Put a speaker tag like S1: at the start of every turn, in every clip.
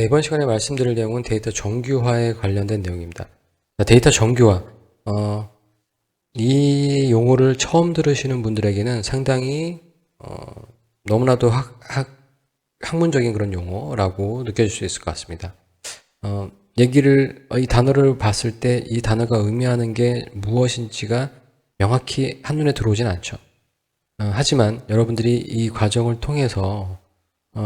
S1: 네, 이번 시간에 말씀드릴 내용은 데이터 정규화에 관련된 내용입니다. 자, 데이터 정규화. 어, 이 용어를 처음 들으시는 분들에게는 상당히 어, 너무나도 학, 학, 학문적인 그런 용어라고 느껴질 수 있을 것 같습니다. 어, 얘기를 이 단어를 봤을 때 이 단어가 의미하는 게 무엇인지가 명확히 한눈에 들어오진 않죠. 어, 하지만 여러분들이 이 과정을 통해서 어,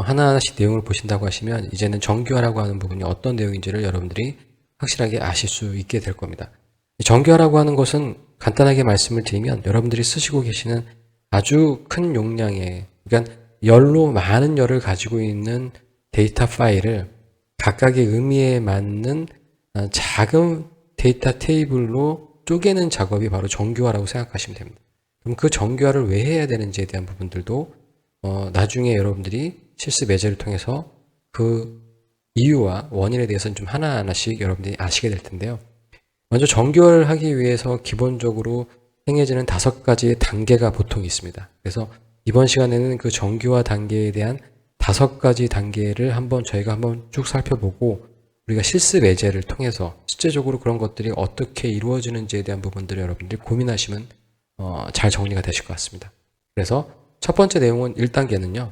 S1: 하나하나씩 내용을 보신다고 하시면 이제는 정규화라고 하는 부분이 어떤 내용인지를 여러분들이 확실하게 아실 수 있게 될 겁니다. 정규화라고 하는 것은 간단하게 말씀을 드리면 여러분들이 쓰시고 계시는 아주 큰 용량의 그러니까 열로 많은 열을 가지고 있는 데이터 파일을 각각의 의미에 맞는 어, 작은 데이터 테이블로 쪼개는 작업이 바로 정규화라고 생각하시면 됩니다. 그럼 그 정규화를 왜 해야 되는지에 대한 부분들도 어, 나중에 여러분들이 실습 예제를 통해서 그 이유와 원인에 대해서는 좀 하나하나씩 여러분들이 아시게 될 텐데요. 먼저 정규화를 하기 위해서 기본적으로 행해지는 다섯 가지의 단계가 보통 있습니다. 그래서 이번 시간에는 그 정규화 단계에 대한 다섯 가지 단계를 한번 저희가 한번 쭉 살펴보고 우리가 실습 예제를 통해서 실제적으로 그런 것들이 어떻게 이루어지는지에 대한 부분들을 여러분들이 고민하시면 어, 잘 정리가 되실 것 같습니다. 그래서 첫 번째 내용은 1단계는요.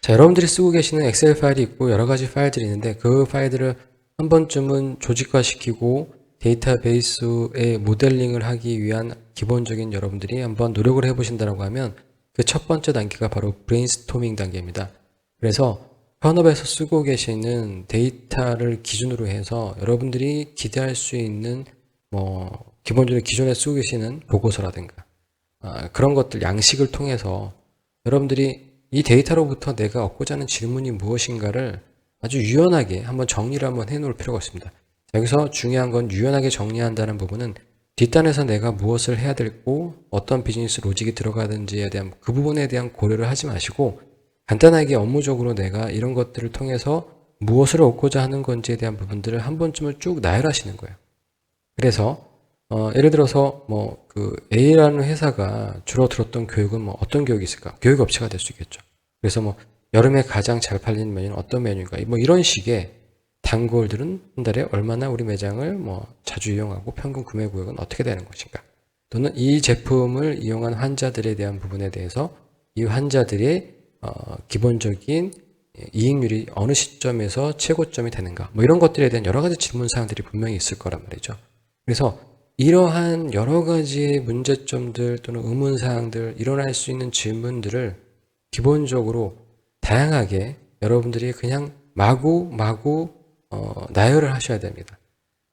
S1: 자, 여러분들이 쓰고 계시는 엑셀 파일이 있고 여러 가지 파일들이 있는데 그 파일들을 한 번쯤은 조직화시키고 데이터베이스의 모델링을 하기 위한 기본적인 여러분들이 한번 노력을 해보신다고 하면 그 첫 번째 단계가 바로 브레인스토밍 단계입니다. 그래서 현업에서 쓰고 계시는 데이터를 기준으로 해서 여러분들이 기대할 수 있는 뭐 기본적으로 기존에 쓰고 계시는 보고서라든가 아, 그런 것들 양식을 통해서 여러분들이 이 데이터로부터 내가 얻고자 하는 질문이 무엇인가를 아주 유연하게 한번 정리를 한번 해놓을 필요가 있습니다. 여기서 중요한 건 유연하게 정리한다는 부분은 뒷단에서 내가 무엇을 해야 되고 어떤 비즈니스 로직이 들어가든지에 대한 그 부분에 대한 고려를 하지 마시고 간단하게 업무적으로 내가 이런 것들을 통해서 무엇을 얻고자 하는 건지에 대한 부분들을 한 번쯤은 쭉 나열하시는 거예요. 그래서 어, 예를 들어서 뭐 그 A라는 회사가 주로 들었던 교육은 뭐 어떤 교육이 있을까? 교육 업체가 될 수 있겠죠. 그래서 뭐 여름에 가장 잘 팔리는 메뉴는 어떤 메뉴인가? 뭐 이런 식의 단골들은 한 달에 얼마나 우리 매장을 뭐 자주 이용하고 평균 구매 구역은 어떻게 되는 것인가? 또는 이 제품을 이용한 환자들에 대한 부분에 대해서 이 환자들의 어, 기본적인 이익률이 어느 시점에서 최고점이 되는가? 뭐 이런 것들에 대한 여러 가지 질문 사항들이 분명히 있을 거란 말이죠. 그래서 이러한 여러 가지의 문제점들 또는 의문사항들, 일어날 수 있는 질문들을 기본적으로 다양하게 여러분들이 그냥 마구 마구 어, 나열을 하셔야 됩니다.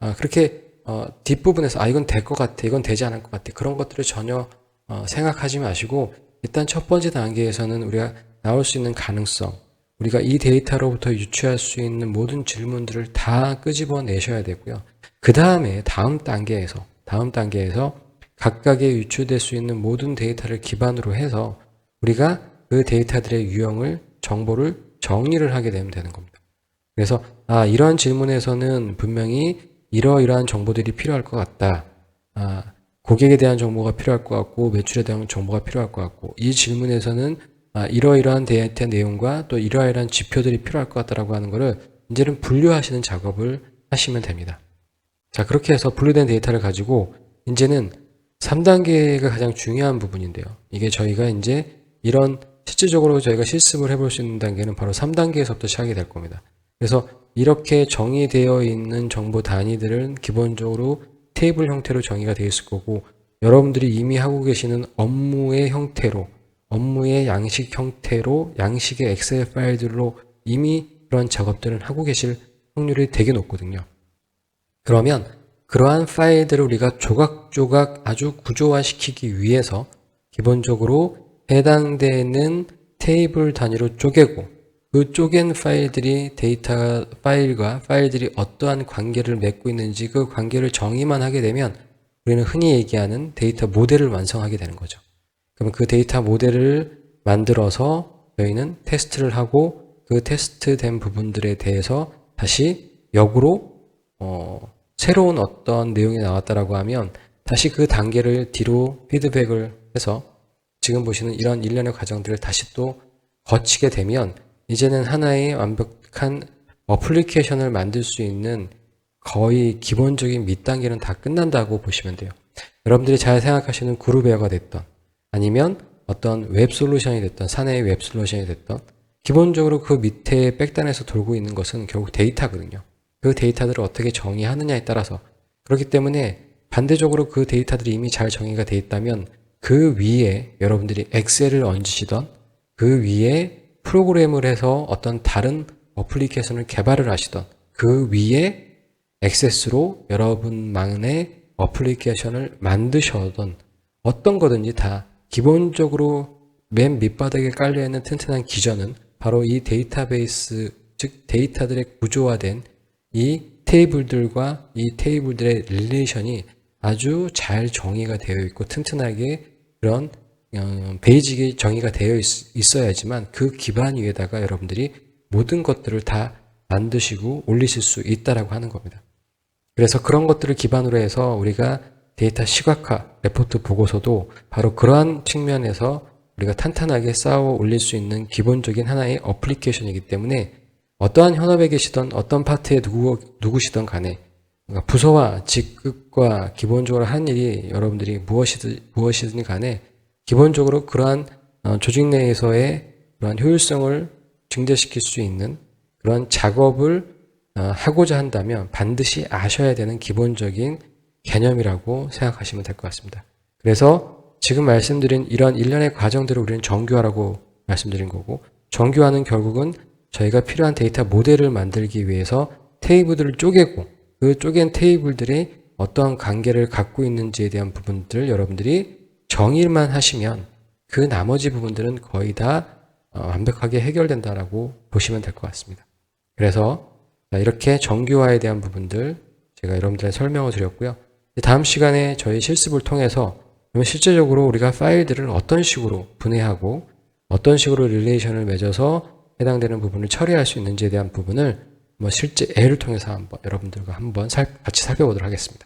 S1: 아, 그렇게 어, 뒷부분에서 아 이건 될 것 같아, 이건 되지 않을 것 같아 그런 것들을 전혀 어, 생각하지 마시고 일단 첫 번째 단계에서는 우리가 나올 수 있는 가능성, 우리가 이 데이터로부터 유추할 수 있는 모든 질문들을 다 끄집어 내셔야 되고요. 그 다음에 다음 단계에서 다음 단계에서 각각의 유출될 수 있는 모든 데이터를 기반으로 해서 우리가 그 데이터들의 유형을 정보를 정리를 하게 되면 되는 겁니다. 그래서 아 이러한 질문에서는 분명히 이러이러한 정보들이 필요할 것 같다. 아, 고객에 대한 정보가 필요할 것 같고 매출에 대한 정보가 필요할 것 같고 이 질문에서는 아, 이러이러한 데이터 내용과 또 이러이러한 지표들이 필요할 것 같다라고 하는 것을 이제는 분류하시는 작업을 하시면 됩니다. 자, 그렇게 해서 분류된 데이터를 가지고 이제는 3단계가 가장 중요한 부분인데요. 이게 저희가 이제 이런 실질적으로 저희가 실습을 해볼 수 있는 단계는 바로 3단계에서부터 시작이 될 겁니다. 그래서 이렇게 정의되어 있는 정보 단위들은 기본적으로 테이블 형태로 정의가 되어 있을 거고 여러분들이 이미 하고 계시는 업무의 형태로 업무의 양식 형태로 양식의 엑셀 파일들로 이미 그런 작업들은 하고 계실 확률이 되게 높거든요. 그러면 그러한 파일들을 우리가 조각조각 아주 구조화시키기 위해서 기본적으로 해당되는 테이블 단위로 쪼개고 그 쪼갠 파일들이 데이터 파일과 파일들이 어떠한 관계를 맺고 있는지 그 관계를 정의만 하게 되면 우리는 흔히 얘기하는 데이터 모델을 완성하게 되는 거죠. 그러면 그 데이터 모델을 만들어서 저희는 테스트를 하고 그 테스트된 부분들에 대해서 다시 역으로 어, 새로운 어떤 내용이 나왔다라고 하면 다시 그 단계를 뒤로 피드백을 해서 지금 보시는 이런 일련의 과정들을 다시 또 거치게 되면 이제는 하나의 완벽한 어플리케이션을 만들 수 있는 거의 기본적인 밑단계는 다 끝난다고 보시면 돼요. 여러분들이 잘 생각하시는 그룹웨어가 됐던 아니면 어떤 웹 솔루션이 됐던 사내의 웹 솔루션이 됐던 기본적으로 그 밑에 백단에서 돌고 있는 것은 결국 데이터거든요. 그 데이터들을 어떻게 정의하느냐에 따라서. 그렇기 때문에 반대적으로 그 데이터들이 이미 잘 정의가 돼 있다면 그 위에 여러분들이 엑셀을 얹으시던 그 위에 프로그램을 해서 어떤 다른 어플리케이션을 개발을 하시던 그 위에 액세스로 여러분만의 어플리케이션을 만드셔던 어떤 거든지 다 기본적으로 맨 밑바닥에 깔려있는 튼튼한 기전은 바로 이 데이터베이스, 즉 데이터들의 구조화된 이 테이블들과 이 테이블들의 릴레이션이 아주 잘 정의가 되어 있고 튼튼하게 그런 어, 베이직이 정의가 되어 있, 어야지만그 기반 위에다가 여러분들이 모든 것들을 다 만드시고 올리실 수 있다라고 하는 겁니다. 그래서 그런 것들을 기반으로 해서 우리가 데이터 시각화 레포트 보고서도 바로 그러한 측면에서 우리가 탄탄하게 쌓아 올릴 수 있는 기본적인 하나의 어플리케이션이기 때문에 어떠한 현업에 계시던 어떤 파트에 누구, 누구시던 간에 부서와 직급과 기본적으로 하는 일이 여러분들이 무엇이든, 무엇이든 간에 기본적으로 그러한 어, 조직 내에서의 그러한 효율성을 증대시킬 수 있는 그런 작업을 어, 하고자 한다면 반드시 아셔야 되는 기본적인 개념이라고 생각하시면 될 것 같습니다. 그래서 지금 말씀드린 이런 일련의 과정들을 우리는 정규화라고 말씀드린 거고 정규화는 결국은 저희가 필요한 데이터 모델을 만들기 위해서 테이블들을 쪼개고 그 쪼갠 테이블들이 어떠한 관계를 갖고 있는지에 대한 부분들을 여러분들이 정의만 하시면 그 나머지 부분들은 거의 다 어, 완벽하게 해결된다라고 보시면 될 것 같습니다. 그래서 자, 이렇게 정규화에 대한 부분들 제가 여러분들의 설명을 드렸고요. 다음 시간에 저희 실습을 통해서 실제적으로 우리가 파일들을 어떤 식으로 분해하고 어떤 식으로 릴레이션을 맺어서 해당되는 부분을 처리할 수 있는지에 대한 부분을 뭐 실제 애를 통해서 한번 여러분들과 한번 살- 같이 살펴보도록 하겠습니다.